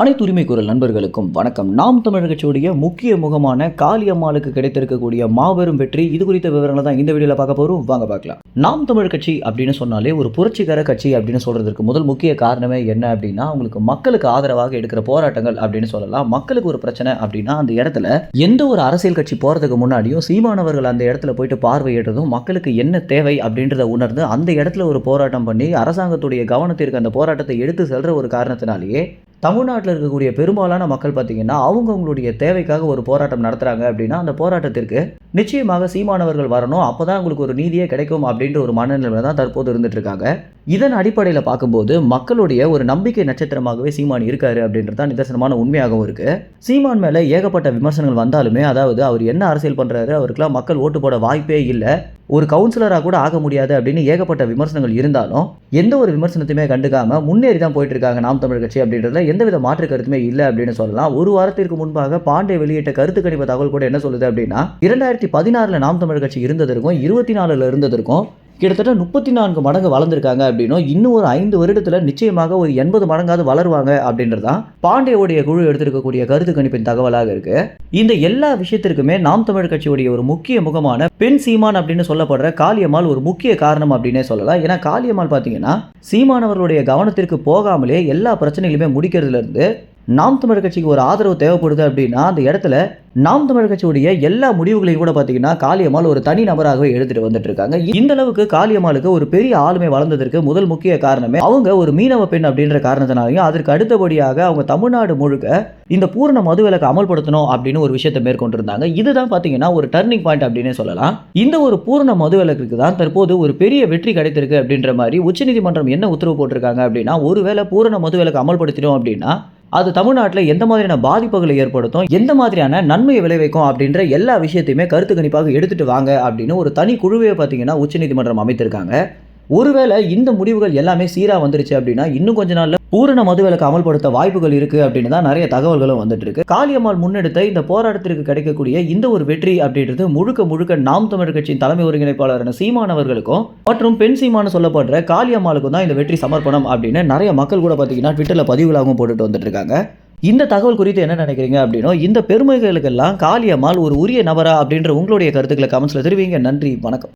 அனைத்து உரிமை குரல் நண்பர்களுக்கும் வணக்கம். நாம் தமிழர் கட்சியுடைய முக்கிய முகமான காளியம்மாளுக்கு கிடைத்திருக்கக்கூடிய மாபெரும் வெற்றி இது குறித்த விவரங்களை தான் இந்த வீடியோவில் பார்க்க போகிறோம் வாங்க பார்க்கலாம். நாம் தமிழ் கட்சி அப்படின்னு சொன்னாலே ஒரு புரட்சிகர கட்சி அப்படின்னு சொல்கிறதுக்கு முதல் முக்கிய காரணமே என்ன அப்படின்னா உங்களுக்கு மக்களுக்கு ஆதரவாக எடுக்கிற போராட்டங்கள் அப்படின்னு சொல்லலாம். மக்களுக்கு ஒரு பிரச்சனை அப்படின்னா அந்த இடத்துல எந்த ஒரு அரசியல் கட்சி போகிறதுக்கு முன்னாடியும் சீமானவர்கள் அந்த இடத்துல போயிட்டு பார்வையிடுறதும் மக்களுக்கு என்ன தேவை அப்படின்றத உணர்ந்து அந்த இடத்துல ஒரு போராட்டம் பண்ணி அரசாங்கத்துடைய கவனத்திற்கு அந்த போராட்டத்தை எடுத்து செல்கிற ஒரு காரணத்தினாலேயே தமிழ்நாட்டில் இருக்கக்கூடிய பெரும்பாலான மக்கள் பார்த்தீங்கன்னா அவங்கவுங்களுடைய தேவைக்காக ஒரு போராட்டம் நடத்துகிறாங்க அப்படின்னா அந்த போராட்டத்திற்கு நிச்சயமாக சீமானவர்கள் வரணும். அப்போ தான் உங்களுக்கு ஒரு நீதியே கிடைக்கும் அப்படின்ற ஒரு மனநிலையில் தான் தற்போது இருந்துகிட்ருக்காங்க இதன் அடிப்படையில் பார்க்கும்போது மக்களுடைய ஒரு நம்பிக்கை நட்சத்திரமாகவே சீமான் இருக்காரு அப்படின்றது தான் நிதர்சனமான உண்மையாகவும் இருக்குது சீமான் மேலே ஏகப்பட்ட விமர்சனங்கள் வந்தாலுமே அதாவது அவர் என்ன அரசியல் பண்ணுறாரு அவருக்கெல்லாம் மக்கள் ஓட்டு போட வாய்ப்பே இல்லை. ஒரு கவுன்சிலராக கூட ஆக முடியாது அப்படின்னு ஏகப்பட்ட விமர்சனங்கள் இருந்தாலும் எந்த ஒரு விமர்சனத்தையுமே கண்டுக்காம முன்னேறி தான் போயிட்டு இருக்காங்க நாம் தமிழ் கட்சி அப்படின்றதுல எந்தவித மாற்று கருத்துமே இல்லை அப்படின்னு சொல்லலாம். ஒரு வாரத்திற்கு முன்பாக பாண்டே வெளியிட்ட கருத்து கணிப்பு தகவல் கூட என்ன சொல்லுது அப்படின்னா இரண்டாயிரத்தி பதினாறுல நாம் தமிழ் கட்சி இருந்ததற்கும் இருபத்தி நாலுல இருந்ததற்கும் கிட்டத்தட்ட முப்பத்தி நான்கு மடங்கு வளர்ந்துருக்காங்க அப்படின்னும் இன்னும் ஒரு ஐந்து வருடத்தில் நிச்சயமாக ஒரு எண்பது மடங்காவது வளருவாங்க அப்படின்றது தான் பாண்டியவுடைய குழு எடுத்திருக்கக்கூடிய கருத்து கணிப்பின் தகவலாக இருக்கு. இந்த எல்லா விஷயத்திற்குமே நாம் தமிழ் கட்சியுடைய ஒரு முக்கிய முகமான பெண் சீமான் அப்படின்னு சொல்லப்படுற காளியம்மாள் ஒரு முக்கிய காரணம் அப்படின்னே சொல்லலாம். ஏன்னா காளியம்மாள் பார்த்தீங்கன்னா சீமானவர்களுடைய கவனத்திற்கு போகாமலே எல்லா பிரச்சனைகளுமே முடிக்கிறதுல இருந்து நாம் தமிழர் கட்சிக்கு ஒரு ஆதரவு தேவைப்படுது அப்படின்னா அந்த இடத்துல நாம் தமிழர் கட்சியுடைய எல்லா முடிவுகளையும் கூட பார்த்தீங்கன்னா காளியம்மாள் ஒரு தனி நபராகவே எடுத்துட்டு வந்துட்டு இருக்காங்க இந்த அளவுக்கு காளியம்மாளுக்கு ஒரு பெரிய ஆளுமை வளர்ந்ததற்கு முதல் முக்கிய காரணமே அவங்க ஒரு மீனவ பெண் அப்படின்ற காரணத்தினாலையும் அதற்கு அடுத்தபடியாக அவங்க தமிழ்நாடு முழுக்க இந்த பூரண மதுவிலக்கு அமல்படுத்தணும் அப்படின்னு ஒரு விஷயத்தை மேற்கொண்டிருந்தாங்க. இதுதான் பார்த்தீங்கன்னா ஒரு டர்னிங் பாயிண்ட் அப்படின்னே சொல்லலாம். இந்த ஒரு பூரண மதுவிலக்குக்கு தான் தற்போது ஒரு பெரிய வெற்றி கிடைத்திருக்கு அப்படின்ற மாதிரி உச்சநீதிமன்றம் என்ன உத்தரவு போட்டிருக்காங்க அப்படின்னா ஒருவேளை பூரண மதுவிலக்கு அமல்படுத்தினோம் அப்படின்னா அது தமிழ்நாட்டில் எந்த மாதிரியான பாதிப்புகளை ஏற்படுத்தும் எந்த மாதிரியான நன்மையை விளைவிக்கும் அப்படின்ற எல்லா விஷயத்தையுமே கருத்து கணிப்பாக எடுத்துகிட்டு வாங்க அப்படின்னு ஒரு தனி குழுவே பார்த்தீங்கன்னா உச்சநீதிமன்றம் அமைத்திருக்காங்க. ஒருவேளை இந்த முடிவுகள் எல்லாமே சீராக வந்துருச்சு அப்படின்னா இன்னும் கொஞ்ச நாளில் பூரண மதுவிலக்கு அமல்படுத்த வாய்ப்புகள் இருக்கு அப்படின்னு தான் நிறைய தகவல்களும் வந்துட்டு இருக்கு. காளியம்மாள் முன்னெடுத்த இந்த போராட்டத்திற்கு கிடைக்கக்கூடிய இந்த ஒரு வெற்றி அப்படின்றது முழுக்க முழுக்க நாம் தமிழர் கட்சியின் தலைமை ஒருங்கிணைப்பாளரான சீமானவர்களுக்கும் மற்றும் பெண் சீமானு சொல்லப்படுற காளியம்மாளுக்கும் தான் இந்த வெற்றி சமர்ப்பணம் அப்படின்னு நிறைய மக்கள் கூட பார்த்தீங்கன்னா ட்விட்டரில் பதிவுகளாகவும் போட்டுட்டு வந்துட்டு இருக்காங்க. இந்த தகவல் குறித்து என்ன நினைக்கிறீங்க அப்படின்னா இந்த பெருமைகளுக்கெல்லாம் காளியம்மாள் ஒரு உரிய நபரா அப்படின்ற உங்களுடைய கருத்துக்களை கமெண்ட்ஸில் தெரிவிங்க. நன்றி வணக்கம்.